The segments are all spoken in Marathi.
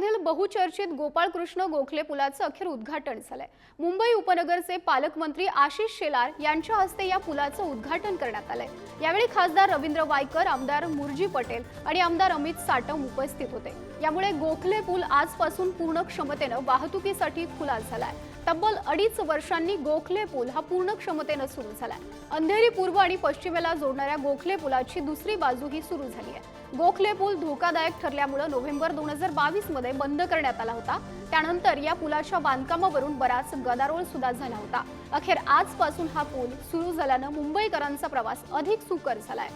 मुंबईमधील बहुचर्चित गोपाळकृष्ण गोखले पुलाचं अखेर उद्घाटन झालंय. मुंबई उपनगरचे पालकमंत्री आशिष शेलार यांच्या हस्ते या पुलाचं उद्घाटन करण्यात आलंय. यावेळी खासदार रवींद्र वायकर आमदार मुरजी पटेल आणि आमदार अमित साटम उपस्थित होते. यामुळे गोखले पूल आजपासून पूर्ण क्षमतेनं वाहतुकीसाठी खुला झालाय. तब्बल अडीच वर्षांनी गोखले पूल हा पूर्ण क्षमतेनं सुरू झालाय. अंधेरी पूर्व आणि पश्चिमेला जोडणाऱ्या गोखले पुलाची दुसरी बाजू ही सुरू झाली आहे. गोखले पूल धोकादायक ठरल्यामुळे नोव्हेंबर दोन हजार बावीसमध्ये बंद करण्यात आला होता. त्यानंतर या पुलाच्या बांधकामावरून बराच गदारोळ सुद्धा झाला होता. अखेर आजपासून हा पूल सुरू झाल्यानं मुंबईकरांचा प्रवास अधिक सुकर झालाय.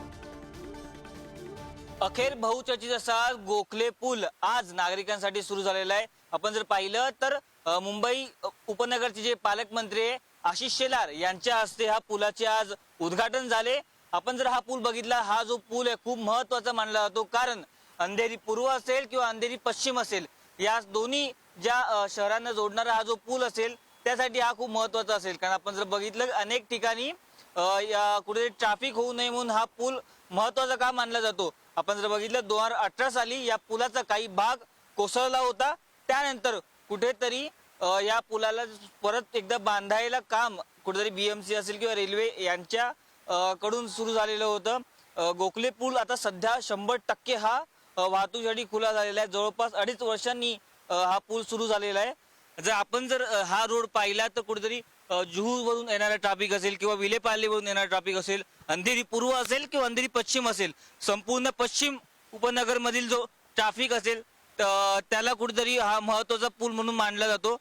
अखेर बहुचर्चित असा गोखले पूल आज नागरिकांसाठी सुरू झालेला आहे. आपण जर पाहिलं तर मुंबई उपनगरचे जे पालकमंत्री आशिष शेलार यांच्या हस्ते ह्या पुलाचे आज उद्घाटन झाले. आपण जर हा पूल बघितला हा जो पूल आहे खूप महत्त्वाचा मानला जातो. कारण अंधेरी पूर्व असेल किंवा अंधेरी पश्चिम असेल या दोन्ही ज्या शहरांना जोडणारा हा जो पूल असेल त्यासाठी हा खूप महत्त्वाचा असेल. कारण आपण जर बघितलं अनेक ठिकाणी कुठेतरी ट्रॅफिक होऊ नये म्हणून हा पूल महत्त्वाचा का मानला जातो? आपण जर बघितलं दोन हजार अठरा साली या पुलाचा काही भाग कोसळला होता. त्यानंतर कुठेतरी या पुलाला परत एकदा बांधायला काम कुठेतरी बीएमसी असेल किंवा रेल्वे यांच्या कडून सुरू झालेलं होतं. गोखले पूल आता सध्या शंभर टक्के हा वाहतूकसाठी खुला झालेला आहे. जवळपास अडीच वर्षांनी हा पूल सुरू झालेला आहे. जर आपण जर हा रोड पाहिला तर कुठेतरी जुहू वरून येणारा ट्रॅफिक असेल किंवा विलेपार्लेवरून येणारा ट्रॅफिक असेल अंधेरी पूर्व असेल किंवा अंधेरी पश्चिम असेल संपूर्ण पश्चिम उपनगरमधील जो ट्रॅफिक असेल त्याला कुठेतरी हा महत्त्वाचा पूल म्हणून मानला जातो.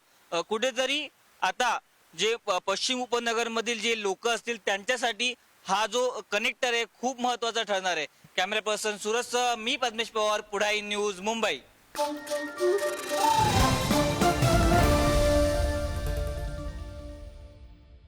कुठेतरी आता जे प- पश्चिम उपनगरमधील जे लोक असतील त्यांच्यासाठी हा जो कनेक्टर आहे खूप महत्त्वाचा ठरणार आहे. कॅमेरा पर्सन सुरज मी पद्मेश पवार पुढाई न्यूज मुंबई.